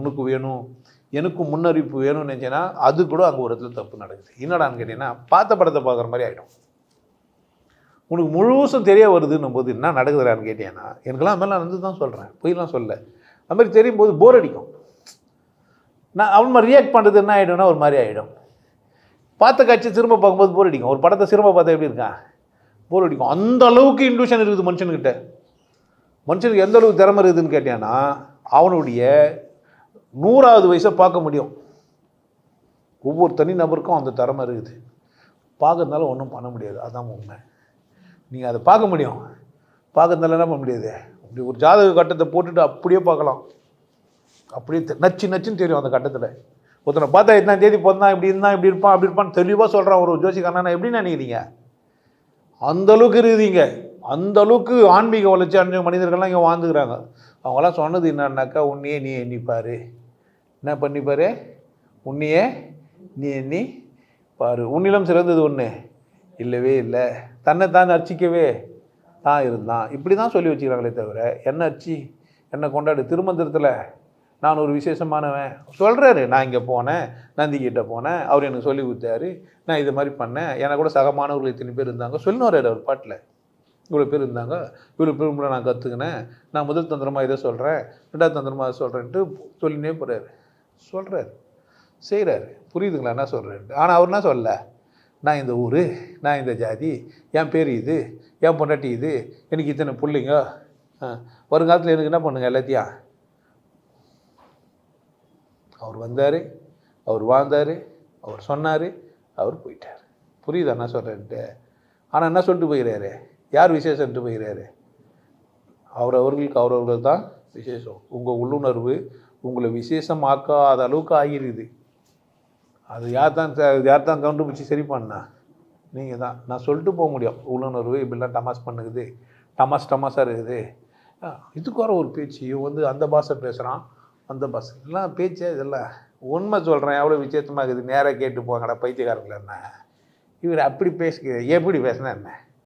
உனக்கு வேணும் எனக்கு முன்னறிவிப்பு வேணும்னு நினச்சேன்னா அது கூட அங்கே ஒரு இடத்துல தப்பு நடக்குது. என்னடான்னு கேட்டிங்கன்னா பார்த்த படத்தை பார்க்குற மாதிரி ஆகிடும் உனக்கு முழுசும் தெரிய வருதுன்னும் போது என்ன நடக்குதுடான்னு கேட்டீங்கன்னா எனக்கெல்லாம் மேலே வந்து தான் சொல்கிறேன் பொய்லாம் சொல்ல. அது மாதிரி தெரியும் போது போர் அடிக்கும். நான் அவன் மாதிரி ரியாக்ட் பண்ணுறது என்ன ஆகிடும்னா ஒரு மாதிரி ஆகிடும் பார்த்த காட்சி திரும்ப பார்க்கும்போது போர் அடிக்கும். ஒரு படத்தை திரும்ப பார்த்தா எப்படி இருக்கான் போர் அடிக்கும். அந்த அளவுக்கு இன்ட்யூஷன் இருக்குது மனுஷனுக்கிட்ட. மனுஷனுக்கு எந்த அளவுக்கு திறமை இருக்குதுன்னு கேட்டியான்னா அவனுடைய நூறாவது வயசை பார்க்க முடியும். ஒவ்வொரு தனி நபருக்கும் அந்த திறமை இருக்குது. பார்க்கறதுனால ஒன்றும் பண்ண முடியாது. அதான் உண்மை. நீங்கள் அதை பார்க்க முடியும். பார்க்கறதுனால என்ன பண்ண முடியாது? அப்படி ஒரு ஜாதக கட்டத்தை போட்டுட்டு அப்படியே பார்க்கலாம். அப்படியே நச்சு நச்சுன்னு தெரியும் அந்த கட்டத்தில். ஒருத்தனை பார்த்தா எத்தனை தேதி பிறந்தான் இப்படி இருந்தான் இப்படி இருப்பான் அப்படி இருப்பான்னு தெளிவாக சொல்கிறான் ஒரு ஜோசிக்காரனா எப்படி நினைக்கிறீங்க? அந்தளவுக்கு இருக்குதுங்க. அந்த அளவுக்கு ஆன்மீக வளர்ச்சி அடைஞ்ச மனிதர்கள்லாம் இங்கே வாழ்ந்துக்கிறாங்க. அவங்களாம் சொன்னது என்னன்னாக்கா உன்னையே நீ எண்ணிப்பார். என்ன பண்ணிப்பார் உன்னையே நீ எண்ணி பாரு. உன்னிலம் சிறந்தது ஒன்று இல்லவே இல்லை. தன்னை தான் அர்ச்சிக்கவே தான் இருந்தான். இப்படி தான் சொல்லி வச்சுக்கிறாங்களே தவிர என்ன அர்ச்சி? என்ன கொண்டாடு. திருமந்திரத்தில் நான் ஒரு விசேஷமானவன். சொல்கிறாரு நான் இங்கே போனேன். நந்திக்கிட்ட போனேன். அவர் எனக்கு சொல்லி கொடுத்தாரு. நான் இது மாதிரி பண்ணேன். எனக்கு கூட சகமானவர்கள் இத்தனை பேர் இருந்தாங்க. சொல்லுவார் வர்றாரு அவர் பாட்டில். இவ்வளோ பேர் இருந்தாங்க. இவ்வளோ பேர் நான் கற்றுக்கினேன் நான் முதல் தந்திரமாக இதை சொல்கிறேன் ரெண்டாவது தந்திரமாக சொல்கிறேன்ட்டு சொல்லினே போகிறாரு சொல்கிறாரு செய்கிறாரு புரியுதுங்களா? என்ன சொல்கிறேன்ட்டு ஆனால் அவர் என்ன சொல்லல? நான் இந்த ஊர் நான் இந்த ஜாதி என் பேர் இது என் பொண்டாட்டி இது எனக்கு இத்தனை பிள்ளைங்க. ஆ, வருங்காலத்தில் எனக்கு என்ன பண்ணுங்க எல்லாத்தையும்? அவர் வந்தார் அவர் வாழ்ந்தார் அவர் சொன்னார் அவர் போயிட்டார். புரியுதா? என்ன சொல்கிறேன்ட்டு ஆனால் என்ன சொல்லிட்டு போயிறாரு? யார் விசேஷன்ட்டு போயிறாரு? அவர் அவர்களுக்கு அவரவர்கள் தான் விசேஷம். உங்கள் உள்ளுணர்வு உங்களை விசேஷமாக்காத அளவுக்கு ஆகிருக்குது. அது யார் தான் யார் தான் கண்டுபிடிச்சி சரி பண்ணா? நீங்கள் தான். நான் சொல்லிட்டு போக முடியும். உள்ளுணர்வு இப்படிலாம் டமாஸ் பண்ணுக்குது டமாஸ் டமாஸாக இருக்குது. ஆ, இதுக்கு வர ஒரு பேச்சு. இவன் வந்து அந்த பாஷை பேசுகிறான் அந்த பாஷை. எல்லாம் பேச்சே இதெல்லாம் உண்மை சொல்கிறேன் எவ்வளோ விசேஷமாக இருக்குது? நேராக கேட்டு போங்கடா. பைத்தியக்காரங்கள என்ன? இவர் அப்படி பேச எப்படி பேசினா என்ன?